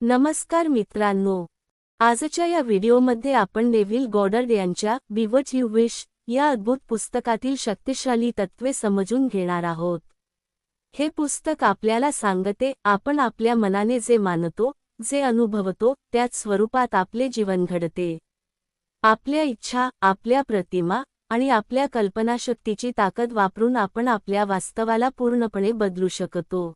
नमस्कार मित्रांनो. आजच्या या व्हिडिओमध्ये आपण नेव्हिल गॉडर्ड यांच्या बिवट यू विश या अद्भुत पुस्तकातील शक्तिशाली तत्त्वे समजून घेणार आहोत. हे पुस्तक आपल्याला सांगते आपण आपल्या मनाने जे मानतो जे अनुभवतो त्याच स्वरूपात आपले जीवन घडते. आपल्या इच्छा आपल्या प्रतिमा आणि आपल्या कल्पनाशक्तीची ताकद वापरून आपण आपल्या वास्तवाला पूर्णपणे बदलू शकतो.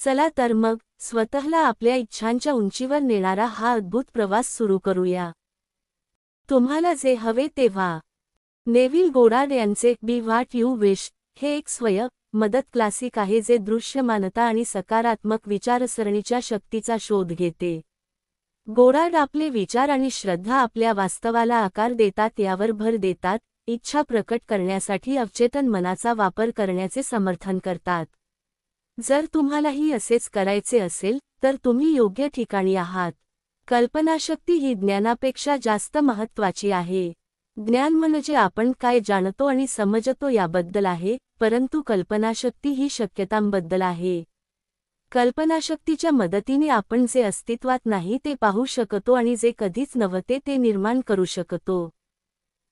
चला तर मग स्वतःला आपल्या इच्छांच्या उंचीवर नेणारा हा अद्भुत प्रवास सुरू करूया. तुम्हाला जे हवे ते व्हा नेव्हिल गोडार्ड यांचे बी व्हाट यू विश हे एक स्वय मदत क्लासिक आहे जे दृश्यमानता आणि सकारात्मक विचारसरणीच्या शक्तीचा शोध घेते. गोडार्ड आपले विचार आणि श्रद्धा आपल्या वास्तवाला आकार देतात यावर भर देतात इच्छा प्रकट करण्यासाठी अवचेतन मनाचा वापर करण्याचे समर्थन करतात. जर तुम्हालाही असेच करायचे असेल तर तुम्ही योग्य ठिकाणी आहात. कल्पनाशक्ती ही ज्ञानापेक्षा जास्त महत्वाची आहे. ज्ञान म्हणजे आपण काय जाणतो आणि समजतो याबद्दल आहे परंतु कल्पनाशक्ती ही शक्यतांबद्दल आहे. कल्पनाशक्तीच्या मदतीने आपण जे अस्तित्वात नाही ते पाहू शकतो आणि जे कधीच नव्हते ते निर्माण करू शकतो.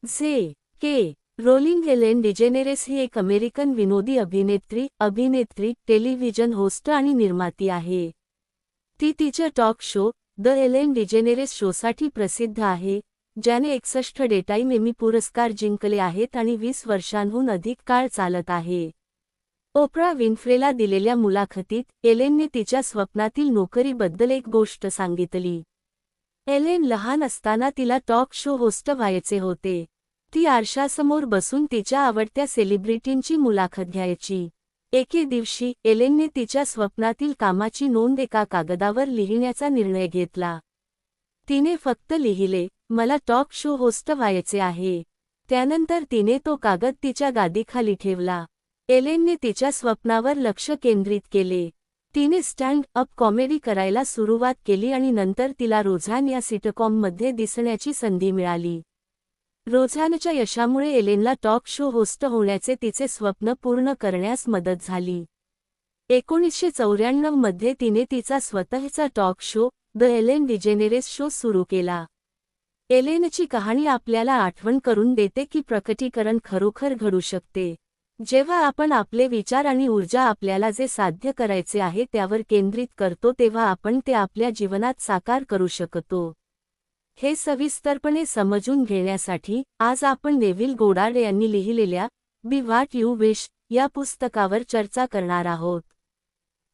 J K Rowling Helen DeGeneres ही एक अमेरिकन विनोदी अभिनेत्री अभिनेत्री टेलिव्हिजन होस्ट आणि निर्माती आहे. ती तिच्या talk show the Ellen DeGeneres शोसाठी प्रसिद्ध आहे ज्याने एकसष्ट डेटाईम एमी पुरस्कार जिंकले आहेत आणि वीस वर्षांहून अधिक काळ चालत आहे. ओप्रा विन्फ्रेला दिलेल्या मुलाखतीत एलेनने तिच्या स्वप्नातील नोकरीबद्दल एक गोष्ट सांगितली. एलेन लहान असताना तिला टॉक शो होस्ट व्हायचे होते. ती आरशासमोर बसून तिच्या आवडत्या सेलिब्रिटींची मुलाखत घ्यायची. एके दिवशी एलेनने तिच्या स्वप्नातील कामाची नोंद एका कागदावर लिहिण्याचा निर्णय घेतला. तिने फक्त लिहिले मला टॉक शो होस्ट व्हायचे आहे. त्यानंतर तिने तो कागद तिच्या गादीखाली ठेवला. एलेनने तिच्या स्वप्नावर लक्ष केंद्रित केले. तिने स्टँड अप कॉमेडी करायला सुरुवात केली आणि नंतर तिला रोझान या सिटकॉममध्ये दिसण्याची संधी मिळाली. रोझानच्या यशामुळे एलेनला टॉक शो होस्ट होण्याचे तिचे स्वप्न पूर्ण करण्यास मदत झाली. एकोणीसशे चौऱ्याण्णवमध्ये तिने तिचा स्वतःचा talk show the Ellen DeGeneres show सुरू केला. एलेनची कहाणी आपल्याला आठवण करून देते की प्रकटीकरण खरोखर घडू शकते. जेव्हा आपण आपले विचार आणि ऊर्जा आपल्याला जे साध्य करायचे आहे त्यावर केंद्रित करतो तेव्हा आपण ते आपल्या जीवनात साकार करू शकतो. हे सविस्तरपणे समजून घेण्यासाठी आज आपण नेव्हिल गोडार्ड यांनी लिहिलेल्या बी व्हाट यू विश या पुस्तकावर चर्चा करणार आहोत.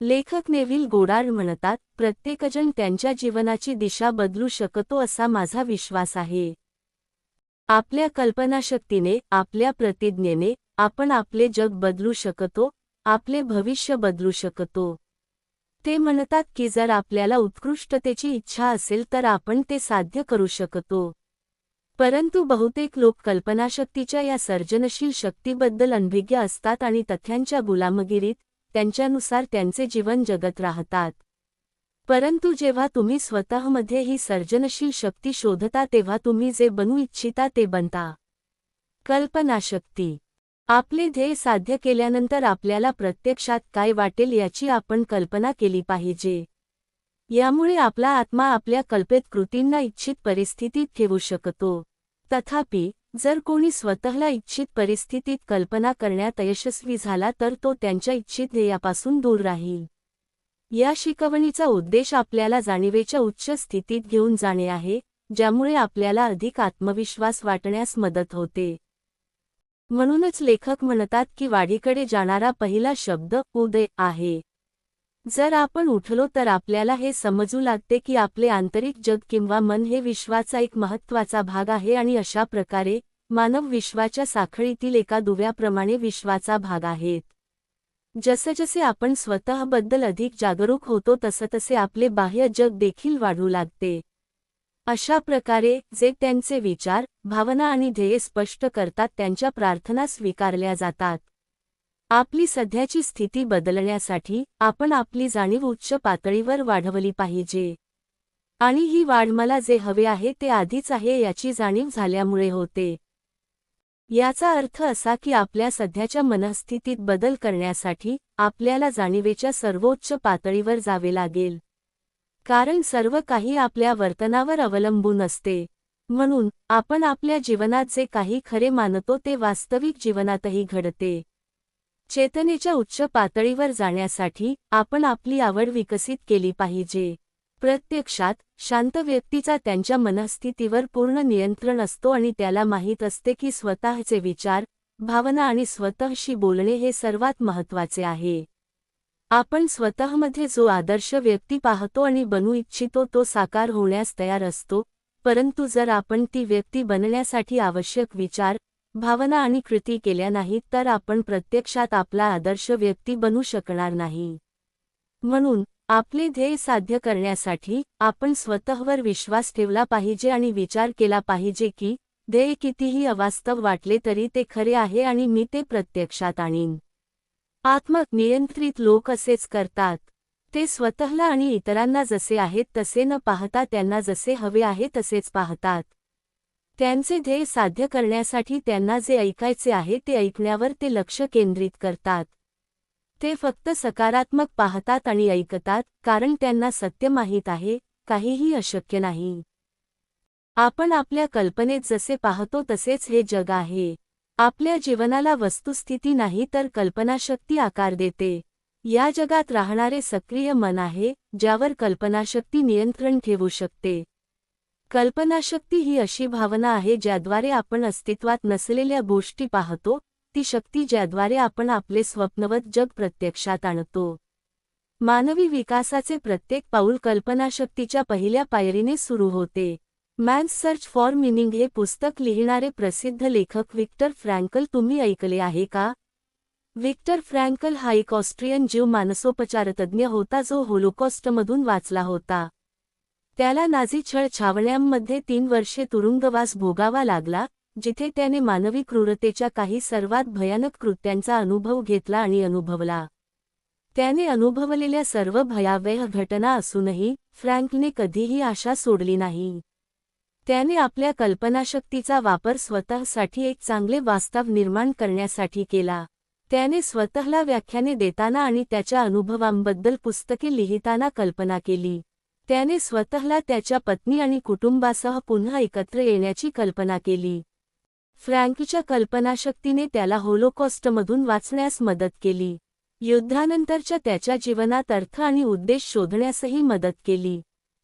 लेखक नेव्हिल गोडाड म्हणतात प्रत्येकजण त्यांच्या जीवनाची दिशा बदलू शकतो असा माझा विश्वास आहे. आपल्या कल्पनाशक्तीने आपल्या प्रतिज्ञेने आपण आपले जग बदलू शकतो आपले भविष्य बदलू शकतो. ते म्हणतात की जर आपल्याला उत्कृष्टतेची इच्छा असेल तर आपण ते साध्य करू शकतो. परंतु बहुतेक लोक कल्पनाशक्तीच्या या सर्जनशील शक्तीबद्दल अनभिज्ञ असतात आणि तथ्यांच्या गुलामगिरीत त्यांच्यानुसार त्यांचे जीवन जगत राहतात. परंतु जेव्हा तुम्ही स्वतःमध्ये ही सर्जनशील शक्ती शोधता तेव्हा तुम्ही जे बनू इच्छिता ते बनता. कल्पनाशक्ती आपले ध्येय साध्य केल्यानंतर आपल्याला प्रत्यक्षात काय वाटेल याची आपण कल्पना केली पाहिजे. यामुळे आपला आत्मा आपल्या कल्पेत कृतींना इच्छित परिस्थितीत ठेवू शकतो. तथापि जर कोणी स्वतःला इच्छित परिस्थितीत कल्पना करण्यात यशस्वी झाला तर तो त्यांच्या इच्छित ध्येयापासून दूर राहील. या शिकवणीचा उद्देश आपल्याला जाणीवेच्या उच्च स्थितीत घेऊन जाणे आहे ज्यामुळे आपल्याला अधिक आत्मविश्वास वाटण्यास मदत होते. म्हणूनच लेखक म्हणतात की वाढीकडे जाणारा पहिला शब्द उदय आहे. जर आपण उठलो तर आपल्याला हे समजू लागते की आपले आंतरिक जग किंवा मन हे विश्वाचा एक महत्त्वाचा भाग आहे आणि अशा प्रकारे मानव विश्वाच्या साखळीतील एका दुव्याप्रमाणे विश्वाचा भाग आहेत. जसजसे आपण स्वतःबद्दल अधिक जागरूक होतो तसतसे आपले बाह्य जग देखील वाढू लागते. अशा प्रकारे जे त्यांचे विचार भावना आणि ध्येय स्पष्ट करतात त्यांच्या प्रार्थना स्वीकारल्या जातात. आपली सध्याची स्थिती बदलण्यासाठी आपण आपली जाणीव उच्च पातळीवर वाढवली पाहिजे. आणि ही वाढ मला जे हवे आहे ते आधीच आहे याची जाणीव झाल्यामुळे होते. याचा अर्थ असा की आपल्या सध्याच्या मनस्थितीत बदल करण्यासाठी आपल्याला जाणीवेच्या सर्वोच्च पातळीवर जावे लागेल. कारण सर्व काही आपल्या वर्तनावर अवलंबून असते. म्हणून आपण आपल्या जीवनात जे काही खरे मानतो ते वास्तविक जीवनातही घडते. चेतनेच्या उच्च पातळीवर जाण्यासाठी आपण आपली आवड विकसित केली पाहिजे. प्रत्यक्षात शांत व्यक्तीचा त्यांच्या मनस्थितीवर पूर्ण नियंत्रण असतो आणि त्याला माहीत असते की स्वतःचे विचार भावना आणि स्वतःशी बोलणे हे सर्वात महत्त्वाचे आहे. आपण स्वतःमध्ये जो आदर्श व्यक्ती पाहतो आणि बनू इच्छितो तो साकार होण्यास तयार असतो परंतु जर आपण ती व्यक्ती बनण्यासाठी आवश्यक विचार भावना आणि कृती केल्या नाहीत तर आपण प्रत्यक्षात आपला आदर्श व्यक्ती बनू शकणार नाही. म्हणून आपले ध्येय साध्य करण्यासाठी आपण स्वतःवर विश्वास ठेवला पाहिजे आणि विचार केला पाहिजे की ध्येय कितीही अवास्तव वाटले तरी ते खरे आहे आणि मी ते प्रत्यक्षात आणीन. आत्मक नियंत्रित लोक असेच करतात. ते स्वतःला आणि इतरांना जसे आहेत तसे न पाहता त्यांना जसे हवे आहे तसेच पाहतात. त्यांचे ध्येय साध्य करण्यासाठी त्यांना जे ऐकायचे आहे ते ऐकण्यावर ते लक्ष केंद्रित करतात. ते फक्त सकारात्मक पाहतात आणि ऐकतात कारण त्यांना सत्य माहीत आहे काहीही अशक्य नाही. आपण आपल्या कल्पनेत जसे पाहतो तसेच हे जग आहे. आपल्या जीवनाला वस्तुस्थिती नाही तर कल्पनाशक्ती आकार देते. या जगात राहणारे सक्रिय मन आहे ज्यावर कल्पनाशक्ती नियंत्रण ठेवू शकते. कल्पनाशक्ती ही अशी भावना आहे ज्याद्वारे आपण अस्तित्वात नसलेल्या गोष्टी पाहतो ती शक्ती ज्याद्वारे आपण आपले स्वप्नवत जग प्रत्यक्षात आणतो. मानवी विकासाचे प्रत्येक पाऊल कल्पनाशक्तीच्या पहिल्या पायरीने सुरू होते. मॅन्स सर्च फॉर मिनिंग हे पुस्तक लिहिणारे प्रसिद्ध लेखक विक्टर फ्रँकल तुम्ही ऐकले आहे का? विक्टर फ्रँकल हा एक ऑस्ट्रियन जीव मानसोपचारतज्ञ होता जो होलोकॉस्टमधून वाचला होता. त्याला नाझी छळ छावण्यांमध्ये तीन वर्षे तुरुंगवास भोगावा लागला जिथे त्याने मानवी क्रूरतेच्या काही सर्वात भयानक कृत्यांचा अनुभव घेतला आणि अनुभवला. त्याने अनुभवलेल्या सर्व भयावह घटना असूनही फ्रँकने कधीही आशा सोडली नाही. त्याने आपल्या कल्पनाशक्तीचा वापर स्वतःसाठी एक चांगले वास्तव निर्माण करण्यासाठी केला. त्याने स्वतःला व्याख्याने देताना आणि त्याच्या अनुभवांबद्दल पुस्तके लिहिताना कल्पना केली. त्याने स्वतःला त्याच्या पत्नी आणि कुटुंबासह पुन्हा एकत्र येण्याची कल्पना केली. फ्रँकच्या कल्पनाशक्तीने त्याला होलोकॉस्टमधून वाचण्यास मदत केली. युद्धानंतरच्या त्याच्या जीवनात अर्थ आणि उद्देश शोधण्यासही मदत केली.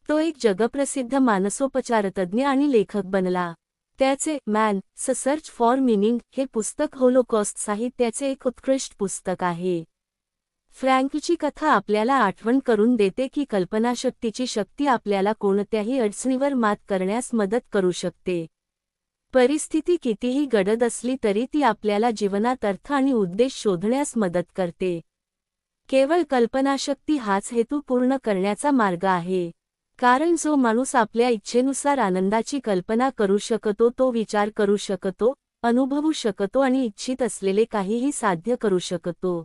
तो एक जगप्रसिद्ध मानसोपचारतज्ञ आणि लेखक बनला. त्याचे मॅन स सर्च फॉर मिनिंग हे पुस्तक होलोकॉस्ट साहित्याचे एक उत्कृष्ट पुस्तक आहे. फ्रँकची कथा आपल्याला आठवण करून देते की कल्पनाशक्तीची शक्ती आपल्याला कोणत्याही अडचणीवर मात करण्यास मदत करू शकते. परिस्थिती कितीही गडद असली तरी ती आपल्याला जीवनात अर्थ आणि उद्देश शोधण्यास मदत करते. केवळ कल्पनाशक्ती हाच हेतू पूर्ण करण्याचा मार्ग आहे. कारण जो माणूस आपल्या इच्छेनुसार आनंदाची कल्पना करू शकतो तो विचार करू शकतो अनुभवू शकतो आणि इच्छित असलेले काहीही साध्य करू शकतो.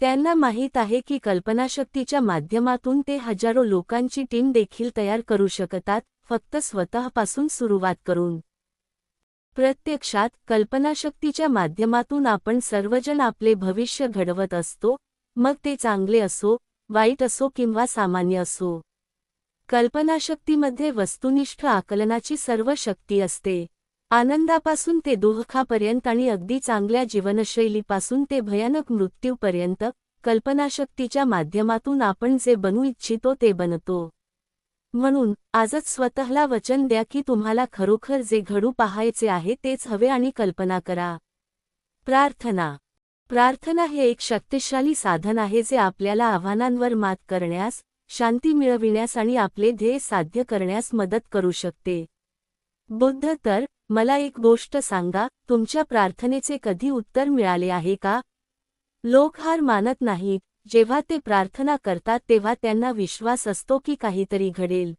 त्यांना माहीत आहे की कल्पनाशक्तीच्या माध्यमातून ते हजारो लोकांची टीम देखील तयार करू शकतात फक्त स्वतःपासून सुरुवात करून. प्रत्यक्षात कल्पनाशक्तीच्या माध्यमातून आपण सर्वजण आपले भविष्य घडवत असतो मग ते चांगले असो वाईट असो किंवा सामान्य असो. कल्पनाशक्तीमध्ये वस्तुनिष्ठ आकलनाची सर्व शक्ती असते. आनंदापासून ते दुःखापर्यंत आणि अगदी चांगल्या जीवनशैलीपासून ते भयानक मृत्यूपर्यंत कल्पनाशक्तीच्या माध्यमातून आपण जे बनू इच्छितो ते बनतो. म्हणून आजच स्वतःला वचन द्या की तुम्हाला खरोखर जे घडू पाहायचे आहे तेच हवे आणि कल्पना करा. प्रार्थना. प्रार्थना हे एक शक्तिशाली साधन आहे जे आपल्याला आव्हानांवर मात करण्यास शांती मिळविण्यास आणि आपले ध्येय साध्य करण्यास मदत करू शकते. बुद्ध तर मला एक गोष्ट सांगा तुमच्या प्रार्थनेचे कधी उत्तर मिळाले आहे का? लोक हार मानत नाहीत जेव्हा ते प्रार्थना करतात तेव्हा त्यांना विश्वास असतो की काहीतरी घडेल.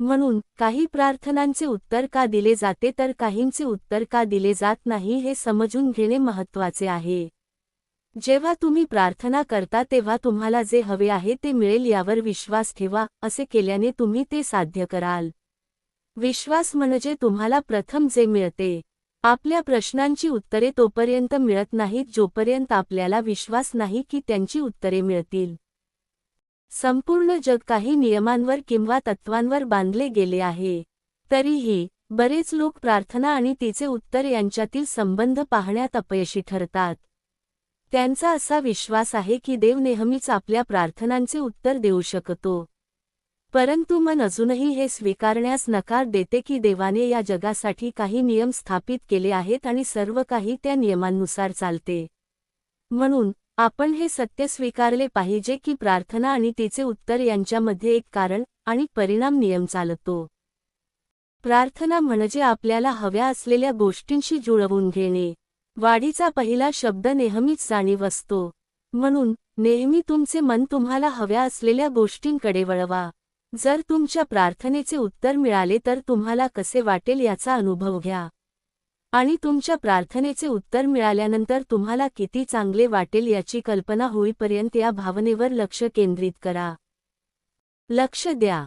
म्हणून काही प्रार्थनांचे उत्तर का दिले जाते तर काहींचे उत्तर का दिले जात नाही हे समजून घेणे महत्त्वाचे आहे. जेव्हा तुम्ही प्रार्थना करता तेव्हा तुम्हाला जे हवे आहे ते मिळेल यावर विश्वास ठेवा असे केल्याने तुम्ही ते साध्य कराल. विश्वास म्हणजे तुम्हाला प्रथम जे मिळते आपल्या प्रश्नांची उत्तरे तोपर्यंत मिळत नाहीत जोपर्यंत आपल्याला विश्वास नाही की त्यांची उत्तरे मिळतील. संपूर्ण जग काही नियमांवर किंवा तत्वांवर बांधले गेले आहे. तरीही बरेच लोक प्रार्थना आणि तिचे उत्तर यांच्यातील संबंध पाहण्यात अपयशी ठरतात. त्यांचा असा विश्वास आहे की देव नेहमीच आपल्या प्रार्थनांचे उत्तर देऊ शकतो. परंतु मन अजूनही हे स्वीकारण्यास नकार देते की देवाने या जगासाठी काही नियम स्थापित केले आहेत आणि सर्व काही त्या नियमांनुसार चालते. म्हणून आपण हे सत्य स्वीकारले पाहिजे की प्रार्थना आणि तिचे उत्तर यांच्यामध्ये एक कारण आणि परिणाम नियम चालतो. प्रार्थना म्हणजे आपल्याला हव्या असलेल्या गोष्टींशी जुळवून घेणे. वाढीचा पहिला शब्द नेहमीच जाणीव असतो म्हणून नेहमी तुमचे मन तुम्हाला हव्या असलेल्या गोष्टींकडे वळवा. जर तुमच्या प्रार्थनेचे उत्तर मिळाले तर तुम्हाला कसे वाटेल याचा अनुभव घ्या. आणि तुमच्या प्रार्थनेचे उत्तर मिळाल्यानंतर तुम्हाला किती चांगले वाटेल याची कल्पना होईपर्यंत या भावनेवर लक्ष केंद्रित करा. लक्ष द्या.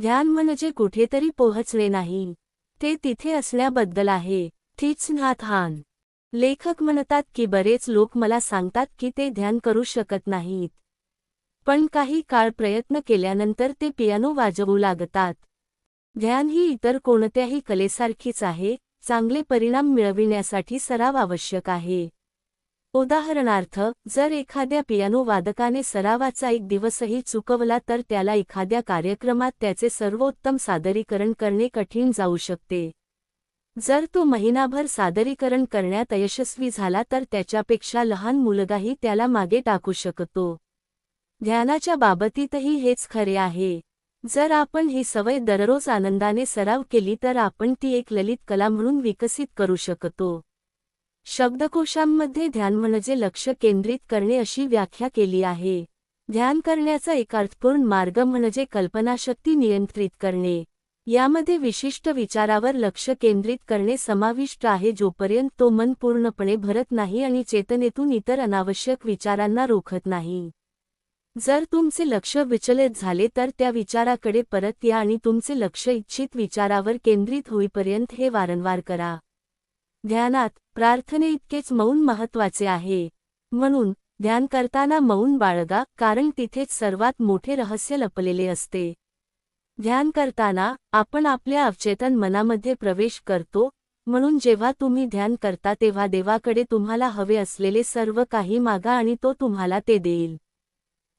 ध्यान म्हणजे कुठेतरी पोहोचले नाही. ते तिथे असण्याबद्दल आहे. थीच नाथान. लेखक म्हणतात की बरेच लोक मला सांगतात की ते ध्यान करू शकत नाहीत. पण काही काळ प्रयत्न केल्यानंतर ते पियानो वाजवू लागतात. ध्यान ही इतर कोणत्याही कलेसारखीच आहे चांगले परिणाम मिळविण्यासाठी सराव आवश्यक आहे. उदाहरणार्थ जर एखाद्या पियानो वादकाने सरावाचा एक दिवसही चुकवला तर त्याला एखाद्या कार्यक्रमात त्याचे सर्वोत्तम सादरीकरण करणे कठीण जाऊ शकते. जर तो महिनाभर सादरीकरण करण्यात यशस्वी झाला तर त्याच्यापेक्षा लहान मुलगाही त्याला मागे टाकू शकतो. ध्यानाच्या बाबतीतही हेच खरे आहे. जर आपण ही सवय दररोज आनंदाने सराव केली तर आपण ती एक ललित कला म्हणून विकसित करू शकतो. शब्दकोशांमध्ये ध्यान म्हणजे लक्ष केंद्रित करणे अशी व्याख्या केली आहे. ध्यान करण्याचा एक अर्थपूर्ण मार्ग म्हणजे कल्पनाशक्ती नियंत्रित करणे. यामध्ये विशिष्ट विचारावर लक्ष केंद्रित करणे समाविष्ट आहे जोपर्यंत तो मन पूर्णपणे भरत नाही आणि चेतनेतून इतर अनावश्यक विचारांना रोखत नाही. जर तुमचे लक्ष विचलित झाले तर त्या विचाराकडे परत या आणि तुमचे लक्ष इच्छित विचारावर केंद्रित होईपर्यंत हे वारंवार करा. ध्यानात प्रार्थने इतकेच मौन महत्त्वाचे आहे. म्हणून ध्यान करताना मौन बाळगा कारण तिथेच सर्वात मोठे रहस्य लपलेले असते. ध्यान करताना आपण आपल्या अवचेतन मनामध्ये प्रवेश करतो म्हणून जेव्हा तुम्ही ध्यान करता तेव्हा देवाकडे तुम्हाला हवे असलेले सर्व काही मागा आणि तो तुम्हाला ते देईल.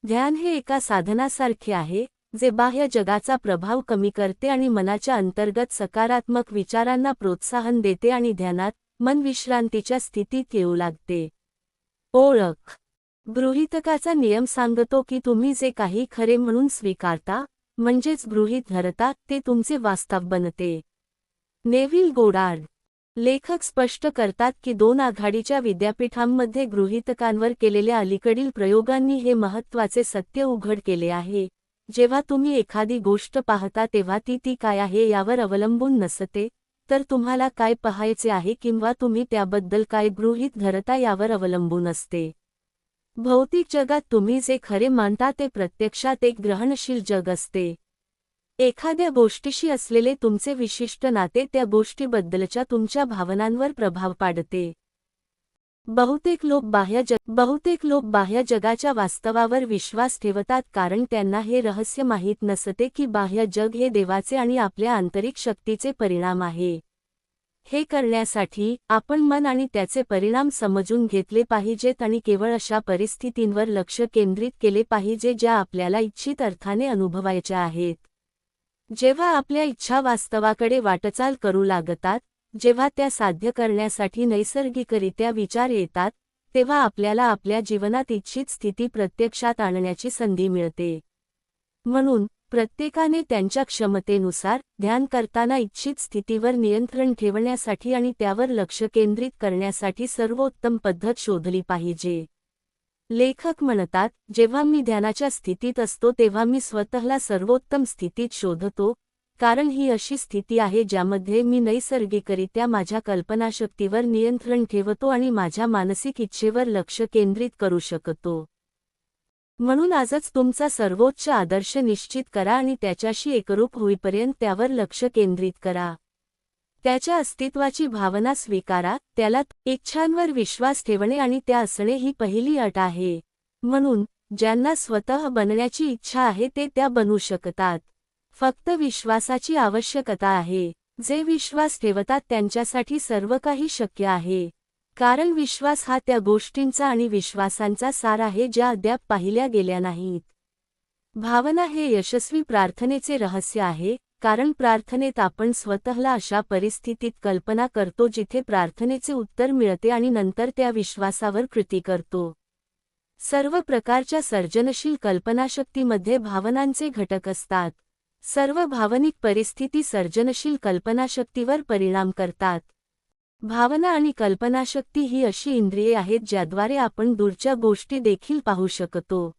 ध्यान हे एका साधनासारखे आहे जे बाह्य जगाचा प्रभाव कमी करते आणि मनाच्या अंतर्गत सकारात्मक विचारांना प्रोत्साहन देते आणि ध्यानात मन विश्रांतीच्या स्थितीत येऊ लागते. ओळख. गृहितकाचा नियम सांगतो की तुम्ही जे काही खरे म्हणून स्वीकारता म्हणजेच गृहीत धरतात ते तुमचे वास्तव बनते. Neville Goddard. लेखक स्पष्ट करतात की दोन आघाडीच्या विद्यापीठांमध्ये गृहीतकांवर केलेल्या अलीकडील प्रयोगांनी हे महत्त्वाचे सत्य उघड केले आहे. जेव्हा तुम्ही एखादी गोष्ट पाहता तेव्हा ती ती काय आहे यावर अवलंबून नसते तर तुम्हाला काय पाहायचे आहे किंवा तुम्ही त्याबद्दल काय गृहीत धरता यावर अवलंबून असते. भौतिक जगात तुम्ही जे खरे मानता ते प्रत्यक्षात एक ग्रहणशील जग असते. एखाद्या गोष्टीशी असलेले तुमचे विशिष्ट नाते त्या गोष्टीबद्दलच्या तुमच्या भावनांवर प्रभाव पाडते. बहुतेक लोक बाह्य जग बहुतेक लोक बाह्य जगाच्या वास्तवावर विश्वास ठेवतात कारण त्यांना हे रहस्य माहीत नसते की बाह्य जग हे देवाचे आणि आपल्या आंतरिक शक्तीचे परिणाम आहे. हे करण्यासाठी आपण मन आणि त्याचे परिणाम समजून घेतले पाहिजेत आणि केवळ अशा परिस्थितींवर लक्ष केंद्रित केले पाहिजे ज्या आपल्याला इच्छित अर्थाने अनुभवायच्या आहेत. जेव्हा आपल्या इच्छा वास्तवाकडे वाटचाल करू लागतात जेव्हा त्या साध्य करण्यासाठी नैसर्गिकरित्या विचार येतात तेव्हा आपल्याला आपल्या जीवनात इच्छित स्थिती प्रत्यक्षात आणण्याची संधी मिळते. म्हणून प्रत्येकाने त्यांच्या क्षमतेनुसार ध्यान करताना इच्छित स्थितीवर नियंत्रण ठेवण्यासाठी आणि त्यावर लक्ष केंद्रित करण्यासाठी सर्वोत्तम पद्धत शोधली पाहिजे. लेखक म्हणतात जेव्हा मी ध्यानाच्या स्थितीत असतो तेव्हा मी स्वतःला सर्वोत्तम स्थितीत शोधतो कारण ही अशी स्थिती आहे ज्यामध्ये मी नैसर्गिकरित्या माझ्या कल्पनाशक्तीवर नियंत्रण ठेवतो आणि माझ्या मानसिक इच्छेवर लक्ष केंद्रित करू शकतो. म्हणून आजच तुमचा सर्वोच्च आदर्श निश्चित करा आणि त्याच्याशी एकरूप होईपर्यंत त्यावर लक्ष केंद्रित करा. त्याच्या अस्तित्वाची भावना स्वीकारा त्याला इच्छांवर विश्वास ठेवणे आणि त्या असणे ही पहिली अट आहे. म्हणून ज्यांना स्वतः बनण्याची इच्छा आहे ते त्या बनू शकतात. फक्त विश्वासाची आवश्यकता आहे. जे विश्वास ठेवतात त्यांच्यासाठी सर्व काही शक्य आहे. कारण विश्वास हा त्या गोष्टींचा आणि विश्वासांचा सार आहे ज्या अद्याप पाहिल्या गेल्या नाहीत. भावना हे यशस्वी प्रार्थनेचे रहस्य आहे कारण प्रार्थनेत आपण स्वतःला अशा परिस्थितीत कल्पना करतो जिथे प्रार्थनेचे उत्तर मिळते आणि नंतर त्या विश्वासावर कृती करतो. सर्व प्रकारच्या सर्जनशील कल्पनाशक्तीमध्ये भावनांचे घटक असतात. सर्व भावनिक परिस्थिती सर्जनशील कल्पनाशक्तीवर परिणाम करतात. भावना आणि कल्पनाशक्ती ही अशी इंद्रिये आहेत ज्याद्वारे आपण दूरच्या गोष्टी देखील पाहू शकतो.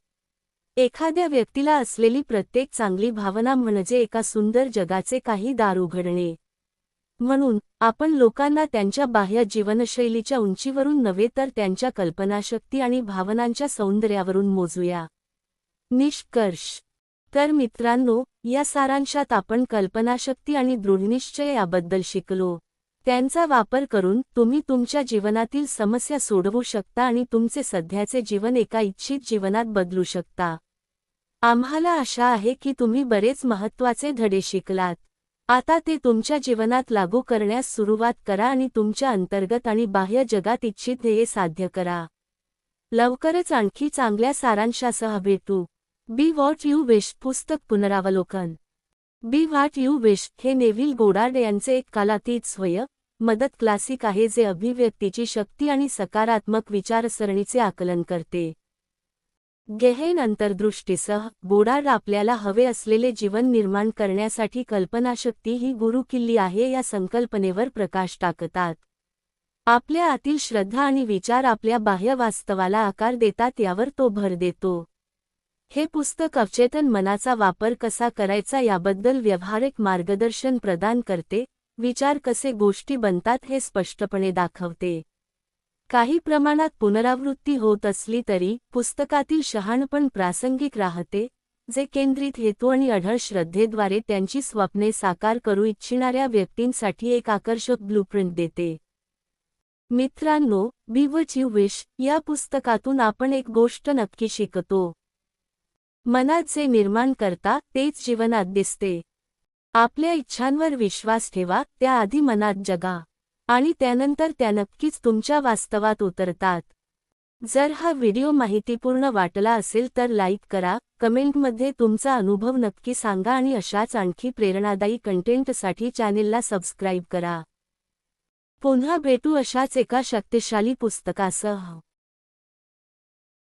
एखाद्या व्यक्तीला असलेली प्रत्येक चांगली भावना म्हणजे एका सुंदर जगाचे काही दार उघडणे. म्हणून आपण लोकांना त्यांच्या बाह्य जीवनशैलीच्या उंचीवरून नव्हे तर त्यांच्या कल्पनाशक्ती आणि भावनांच्या सौंदर्यावरून मोजूया. निष्कर्ष. तर मित्रांनो या सारांशात आपण कल्पनाशक्ती आणि दृढनिश्चय याबद्दल शिकलो. त्यांचा वापर करून तुम्ही तुमच्या जीवनातील समस्या सोडवू शकता आणि तुमचे सध्याचे जीवन एका इच्छित जीवनात बदलू शकता. आम्हाला आशा आहे की तुम्ही बरेच महत्त्वाचे धडे शिकलात. आता ते तुमच्या जीवनात लागू करण्यास सुरुवात करा आणि तुमच्या अंतर्गत आणि बाह्य जगात इच्छित ध्येय साध्य करा. लवकरच आणखी चांगल्या सारांशासह भेटू. बी वॉट यू विश पुस्तक पुनरावलोकन. बी व्हॉट यू विश हे नेव्हिल गोडार्ड यांचे एक कालातीत स्वय मदत क्लासिक आहे जे अभिव्यक्तीची शक्ती आणि सकारात्मक विचारसरणीचे आकलन करते. गेहेन अंतर्दृष्टीसह गोडार्ड आपल्याला हवे असलेले जीवन निर्माण करण्यासाठी कल्पनाशक्ती ही गुरुकिल्ली आहे या संकल्पनेवर प्रकाश टाकतात. आपल्या आतील श्रद्धा आणि विचार आपल्या बाह्य वास्तवाला आकार देतात यावर तो भर देतो. हे पुस्तक अवचेतन मनाचा वापर कसा करायचा याबद्दल व्यावहारिक मार्गदर्शन प्रदान करते विचार कसे गोष्टी बनतात हे स्पष्टपणे दाखवते. काही प्रमाणात पुनरावृत्ती होत असली तरी पुस्तकातील शहाणपण प्रासंगिक राहते जे केंद्रित हेतू आणि अढळ श्रद्धेद्वारे त्यांची स्वप्ने साकार करू इच्छिणाऱ्या व्यक्तींसाठी एक आकर्षक ब्लूप्रिंट देते. मित्रांनो बी व विश या पुस्तकातून आपण एक गोष्ट नक्की शिकतो. मनात जे निर्माण करता तेच जीवनात दिसते. आपल्या इच्छांवर विश्वास ठेवा त्याआधी मनात जगा. आणि त्यानंतर त्या नक्कीच तुमच्या वास्तवात उतरतात. जर हा व्हिडिओ माहितीपूर्ण वाटला असेल तर लाईक करा कमेंटमध्ये तुमचा अनुभव नक्की सांगा आणि अशाच आणखी प्रेरणादायी कंटेंटसाठी चॅनेलला सबस्क्राईब करा. पुन्हा भेटू अशाच एका शक्तिशाली पुस्तकासह.